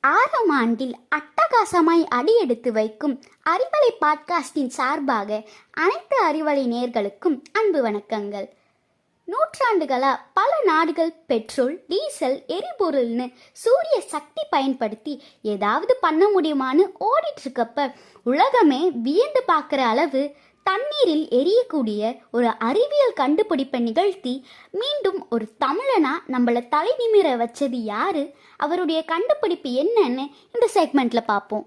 ஆறாம் ஆண்டில் அட்டகாசமாய் அடியெடுத்து வைக்கும் அறிவலை பாட்காஸ்டின் சார்பாக அனைத்து அறிவலை நேர்களுக்கும் அன்பு வணக்கங்கள். நூற்றாண்டுகளா பல நாடுகள் பெட்ரோல் டீசல் எரிபொருள்னு சூரிய சக்தி பயன்படுத்தி ஏதாவது பண்ண முடியுமான்னு ஓடிட்டு இருக்கப்ப உலகமே வியந்து பார்க்குற அளவு தண்ணீரில் எரியக்கூடிய ஒரு அறிவியல் கண்டுபிடிப்பை நிகழ்த்தி மீண்டும் ஒரு தமிழனா நம்மளை தலை நிமிர வச்சது யாரு? அவருடைய கண்டுபிடிப்பு என்னன்னு இந்த செக்மெண்ட்ல பார்ப்போம்.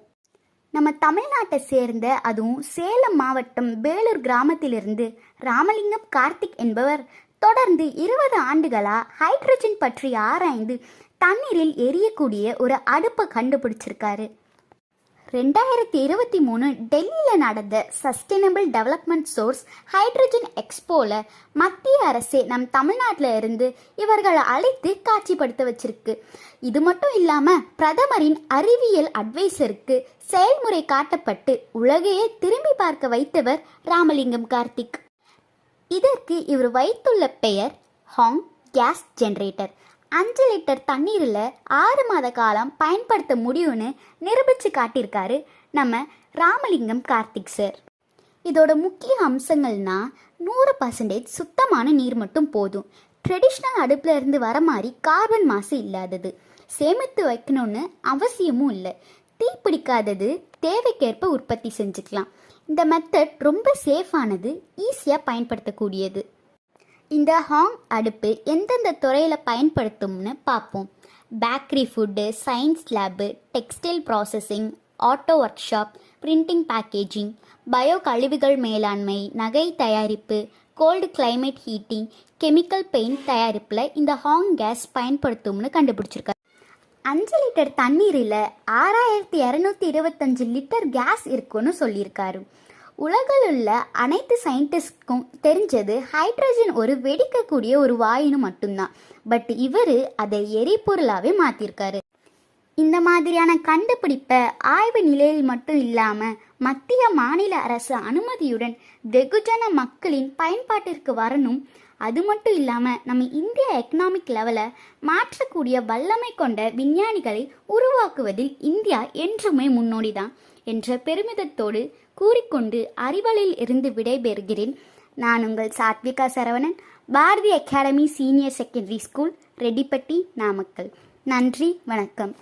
நம்ம தமிழ்நாட்டை சேர்ந்த அதுவும் சேலம் மாவட்டம் வேலூர் கிராமத்திலிருந்து ராமலிங்கம் கார்த்திக் என்பவர் தொடர்ந்து இருபது ஆண்டுகளா ஹைட்ரஜன் பற்றி ஆராய்ந்து தண்ணீரில் எரியக்கூடிய ஒரு அடுப்பை கண்டுபிடிச்சிருக்காரு. ரெண்டாயிரத்தி இருபத்தி மூணு டெல்லியில் நடந்த சஸ்டைனபிள் டெவலப்மெண்ட் சோர்ஸ் ஹைட்ரஜன் எக்ஸ்போவில் மத்திய அரசே நம் தமிழ்நாட்டில் இருந்து இவர்களை அழைத்து காட்சிப்படுத்த வச்சிருக்கு. இது மட்டும் இல்லாமல் பிரதமரின் அறிவியல் அட்வைசருக்கு செயல்முறை காட்டப்பட்டு உலகையே திரும்பி பார்க்க வைத்தவர் ராமலிங்கம் கார்த்திக். இதற்கு இவர் வைத்துள்ள பெயர் ஹாங் கேஸ் ஜென்ரேட்டர். அஞ்சு லிட்டர் தண்ணீரில் ஆறு மாத காலம் பயன்படுத்த முடியும்னு நிரூபித்து காட்டியிருக்காரு நம்ம ராமலிங்கம் கார்த்திக் சார். இதோட முக்கிய அம்சங்கள்னா நூறு பர்சன்டேஜ் சுத்தமான நீர் மட்டும் போதும். ட்ரெடிஷ்னல் அடுப்பில் இருந்து வர மாதிரி கார்பன் மாசு இல்லாதது. சேமித்து வைக்கணும்னு அவசியமும் இல்லை. தீ பிடிக்காதது தேவைக்கேற்ப உற்பத்தி செஞ்சுக்கலாம். இந்த மெத்தட் ரொம்ப சேஃபானது ஈஸியாக பயன்படுத்தக்கூடியது. இந்த ஹாங் அடுப்பு எந்தெந்த துறையில் பயன்படுத்தும்னு பார்ப்போம். Bakery food science lab textile processing auto workshop printing packaging bio கழிவுகள் மேலாண்மை நகை தயாரிப்பு gold climate heating chemical paint தயாரிப்பில் இந்த ஹாங் கேஸ் பயன்படுத்தும்னு கண்டுபிடிச்சிருக்காரு அஞ்சு லிட்டர் தண்ணீரில் ஆறாயிரத்தி இரநூத்தி இருபத்தஞ்சு லிட்டர் கேஸ் இருக்குன்னு சொல்லியிருக்காரு. உலகில் உள்ள அனைத்து சயின்டிஸ்ட்க்கும் தெரிஞ்சது ஹைட்ரஜன் ஒரு வெடிக்கக்கூடிய ஒரு வாயுன்னு மட்டும்தான். பட் இவர் அதை எரிபொருளாகவே மாற்றிருக்காரு இந்த மாதிரியான கண்டுபிடிப்பை ஆய்வு நிலையில் மட்டும் இல்லாமல் மத்திய மாநில அரசு அனுமதியுடன் வெகுஜன மக்களின் பயன்பாட்டிற்கு வரணும் அது மட்டும் இல்லாமல் நம்ம இந்திய எக்கனாமிக் லெவலை மாற்றக்கூடிய வல்லமை கொண்ட விஞ்ஞானிகளை உருவாக்குவதில் இந்தியா என்றுமே முன்னோடி தான் என்ற பெருமிதத்தோடு கூறிக்கொண்டு அறிவலில் இருந்து விடைபெறுகிறேன். நான் உங்கள் Sathvika Saravanan Bharathi academy senior secondary school Rettipatti Namakkal. நன்றி வணக்கம்.